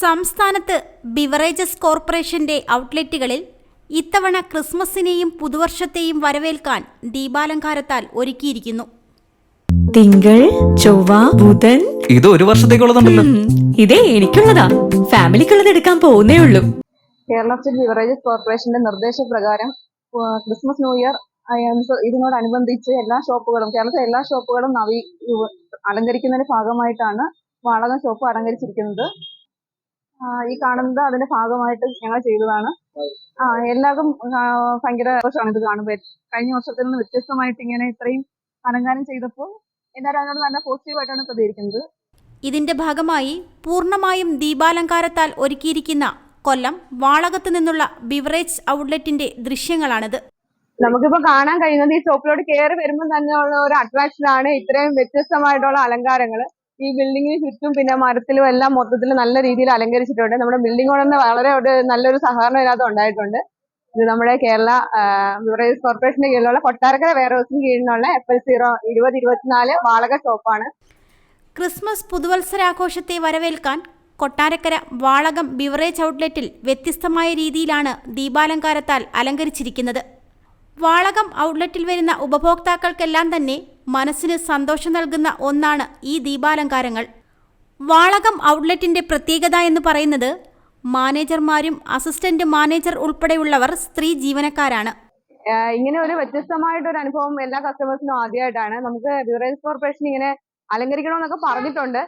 സംസ്ഥാനത്ത് ബിവറേജസ് കോർപ്പറേഷന്റെ ഔട്ട്ലെറ്റുകളിൽ ഇത്തവണ ക്രിസ്മസിനെയും പുതുവർഷത്തെയും വരവേൽക്കാൻ ദീപാലങ്കാരത്താൽ ഒരുക്കിയിരിക്കുന്നു. തിങ്കൾ ചൊവ്വ ബുധൻ. ഇത് ഒരു വർഷത്തേക്കുള്ളതുണ്ടല്ലോ. ഇതേ എനിക്കുള്ളതാ. ഫാമിലിക്കുള്ളത് എടുക്കാൻ പോകുന്നേ ഉള്ളൂ. കേരള സ്റ്റേറ്റ് ബിവറേജസ് കോർപ്പറേഷന്റെ നിർദ്ദേശപ്രകാരം ക്രിസ്മസ് ന്യൂ ഇയർ ഇതിനോടനുബന്ധിച്ച് എല്ലാ ഷോപ്പുകളും കേരളത്തിലെ എല്ലാ ഷോപ്പുകളും നവീ അലങ്കരിക്കുന്നതിന്റെ ഭാഗമായിട്ടാണ് വാടക ഷോപ്പ് അലങ്കരിച്ചിരിക്കുന്നത്. ഈ കാണുന്നത് അതിന്റെ ഭാഗമായിട്ട് ഞങ്ങൾ ചെയ്തതാണ്. ആ എല്ലാവർക്കും ഭയങ്കര സന്തോഷമാണ് ഇത് കാണുമ്പോൾ കഴിഞ്ഞ വർഷത്തിൽ നിന്ന് വ്യത്യസ്തമായിട്ട് ഇങ്ങനെ ഇത്രയും അലങ്കാരം ചെയ്തപ്പോൾ എല്ലാവരും അതിനോട് നല്ല പോസിറ്റീവായിട്ടാണ് പ്രതികരിക്കുന്നത്. ഇതിന്റെ ഭാഗമായി പൂർണമായും ദീപാലങ്കാരത്താൽ ഒരുക്കിയിരിക്കുന്ന കൊല്ലം വാളകത്ത് നിന്നുള്ള ബിവറേജ് ഔട്ട്ലെറ്റിന്റെ ദൃശ്യങ്ങളാണിത്. നമുക്കിപ്പോ കാണാൻ കഴിയുന്നത് ഈ ഷോപ്പിലോട്ട് കയറി വരുമ്പോൾ തന്നെ ഉള്ള ഒരു അട്രാക്ഷൻ ആണ് ഇത്രയും വ്യത്യസ്തമായിട്ടുള്ള അലങ്കാരങ്ങൾ ഈ ബിൽഡിങ്ങിന് ചുറ്റും പിന്നെ മരത്തിലും എല്ലാം മൊത്തത്തിൽ നല്ല രീതിയിൽ അലങ്കരിച്ചിട്ടുണ്ട്. നമ്മുടെ ബിൽഡിംഗ് ഓണറിന് വളരെ ഒരു നല്ലൊരു സഹകരണം ഇതിനകത്ത് ഉണ്ടായിട്ടുണ്ട്. ഇത് നമ്മുടെ കേരള ബിവറേജസ് കോർപ്പറേഷന്റെ കീഴിലുള്ള കൊട്ടാരക്കര വെയർ ഹൗസിന് കീഴിലുള്ള എഫ് സീറോ ഇരുപത് ഇരുപത്തിനാല് വാളക ഷോപ്പാണ് ക്രിസ്മസ് പുതുവത്സരാഘോഷത്തെ വരവേൽക്കാൻ കൊട്ടാരക്കര വാളകം ബിവറേജ് ഔട്ട്ലെറ്റിൽ വ്യത്യസ്തമായ രീതിയിലാണ് ദീപാലങ്കാരത്താൽ അലങ്കരിച്ചിരിക്കുന്നത്. വാളകം ഔട്ട്ലെറ്റിൽ വരുന്ന ഉപഭോക്താക്കൾക്കെല്ലാം തന്നെ മനസ്സിന് സന്തോഷം നൽകുന്ന ഒന്നാണ് ഈ ദീപാലങ്കാരങ്ങൾ. വാളകം ഔട്ട്ലെറ്റിന്റെ പ്രത്യേകത എന്ന് പറയുന്നത് മാനേജർമാരും അസിസ്റ്റന്റ് മാനേജർ ഉൾപ്പെടെയുള്ളവർ സ്ത്രീ ജീവനക്കാരാണ്. ഇങ്ങനെ ഒരു വ്യത്യസ്തമായിട്ട് ഒരു അനുഭവം എല്ലാ കസ്റ്റമേഴ്സിനും ആദ്യമായിട്ടാണ്. നമുക്ക് ബിവറേജ് കോർപ്പറേഷൻ ഇങ്ങനെ അലങ്കരിക്കണമെന്നൊക്കെ പറഞ്ഞിട്ടുണ്ട്.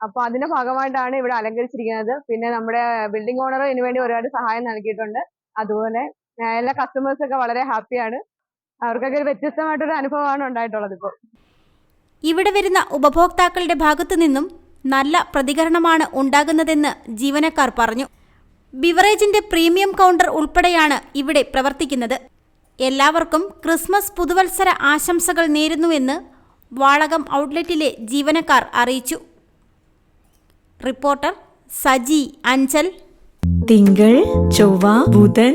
അപ്പൊ അതിന്റെ ഭാഗമായിട്ടാണ് ഇവിടെ അലങ്കരിച്ചിരിക്കുന്നത്. പിന്നെ നമ്മുടെ ബിൽഡിംഗ് ഓണർ ഇതിനുവേണ്ടി ഒരുപാട് സഹായം നൽകിയിട്ടുണ്ട്. അതുപോലെ എല്ലാ കസ്റ്റമേഴ്സ് ഒക്കെ വളരെ ഹാപ്പിയാണ് അവർക്കൊക്കെ ഒരു വ്യത്യസ്തമായിട്ടൊരു അനുഭവമാണ് ഉണ്ടായിട്ടുള്ളത് ഇപ്പോൾ ഇവിടെ വരുന്ന ഉപഭോക്താക്കളുടെ ഭാഗത്തു നിന്നും നല്ല പ്രതികരണമാണ് ഉണ്ടാകുന്നതെന്ന് ജീവനക്കാർ പറഞ്ഞു. ബിവറേജിന്റെ പ്രീമിയം കൗണ്ടർ ഉൾപ്പെടെയാണ് ഇവിടെ പ്രവർത്തിക്കുന്നത്. എല്ലാവർക്കും ക്രിസ്മസ് പുതുവത്സര ആശംസകൾ നേരുന്നുവെന്ന് വാളകം ഔട്ട്ലെറ്റിലെ ജീവനക്കാർ അറിയിച്ചു. റിപ്പോർട്ടർ സജി അഞ്ചൽ. തിങ്കൾ ചൊവ്വ ബുധൻ